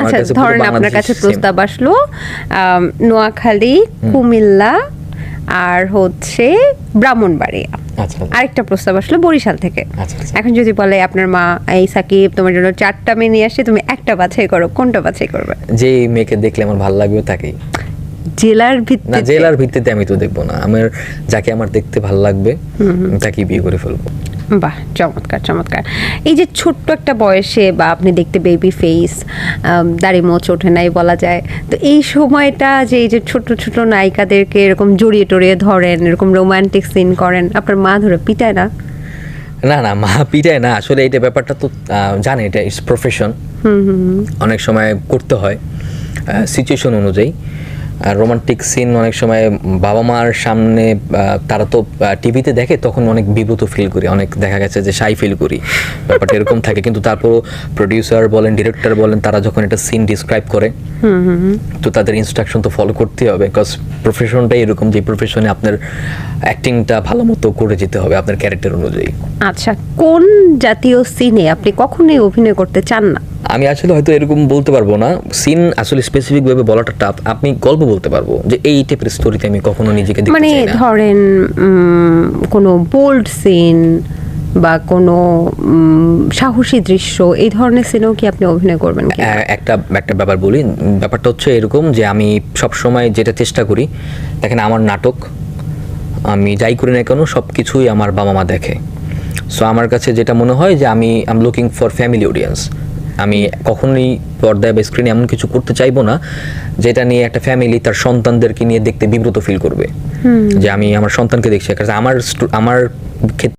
আচ্ছা ধরেন আপনার কাছে প্রস্তাব আসলো নোয়াখালী কুমিল্লা আর হচ্ছে ব্রাহ্মণবাড়িয়া আচ্ছা আচ্ছা। আরেকটা প্রস্তাব আসলো বরিশাল থেকে। আচ্ছা। এখন যদি বলে আপনার মা এই সাকিব তোমার জন্য চারটা মেয়ে নিয়ে আসছে তুমি একটা বাছাই করো কোনটা বাছাই করবে? যে মেয়েকে দেখলে আমার ভালো লাগবে তাকেই। জেলার না ভিত্তিতে জেলার ভিত্তিতে আমি তো দেখব না। আমার যাকে আমার দেখতে ভালো লাগবে তাকে বিয়ে করে ফেলব। বাহ চমৎকার চমৎকার। এই যে ছোট্ট একটা বয়সে বা আপনি দেখতে বেবি ফেস দাড়ি মোচ ওঠে নাই বলা যায় তো এই সময়টা যে এই যে ছোট ছোট নায়িকাদেরকে এরকম জড়িয়ে টড়িয়ে ধরেন এরকম রোমান্টিক সিন করেন আপনার মা ধরে পিটায় না? না না মা পিটায় না। আসলে এটা ব্যাপারটা তো জানে এটা ইটস প্রফেশন অনেক সময় করতে হয় সিচুয়েশন অনুযায়ী। রোমান্টিক সিন অনেক সময় বাবা মার সামনে তারা তো টিভিতে দেখে তখন অনেক বিব্রত ফিল করি। অনেক দেখা গেছে যে সাই ফিল করি। ব্যাপারটা এরকম থাকে। কিন্তু তারপরও প্রডিউসার বলেন ডিরেক্টর বলেন তারা যখন একটা সিন ডিসক্রাইব করে তো তাদের ইনস্ট্রাকশন তো ফলো করতেই হবে। বিকজ প্রফেশনটাই এরকম যে প্রফেশনে আপনার অ্যাক্টিংটা ভালো মতো করে যেতে হবে আপনার ক্যারেক্টার অনুযায়ী। আচ্ছা কোন জাতীয় সিনে আপনি কখনোই অভিনয় করতে চান না? আমি আসলে হয়তো এরকম বলতে পারব না। সিন আসলে স্পেসিফিক ভাবে বলাটা টাফ আপনি গল্প বলতে পারব যে এই টাইপের স্টোরিতে আমি কখনো নিজেকে দেখতে মানে ধরেন কোনো বোল্ড সিন বা কোনো সাহসী দৃশ্য এই ধরনের সিনেও কি আপনি অভিনয় করবেন একটা একটা ব্যাপার বলি। ব্যাপারটা হচ্ছে এরকম যে আমি সব সময় যেটা চেষ্টা করি দেখেন আমার নাটক আমি যাই করি না কেন সব কিছুই আমার বাবা মা দেখে। সো আমার কাছে যেটা মনে হয় যে আমি am looking for family audience আমি কখনোই পর্দায় বা স্ক্রিনে এমন কিছু করতে চাইব না যেটা নিয়ে একটা ফ্যামিলি তার সন্তানদেরকে নিয়ে দেখতে বিব্রত ফিল করবে। যে আমি আমার সন্তানকে দেখছি। আমার আমার ক্ষেত্রে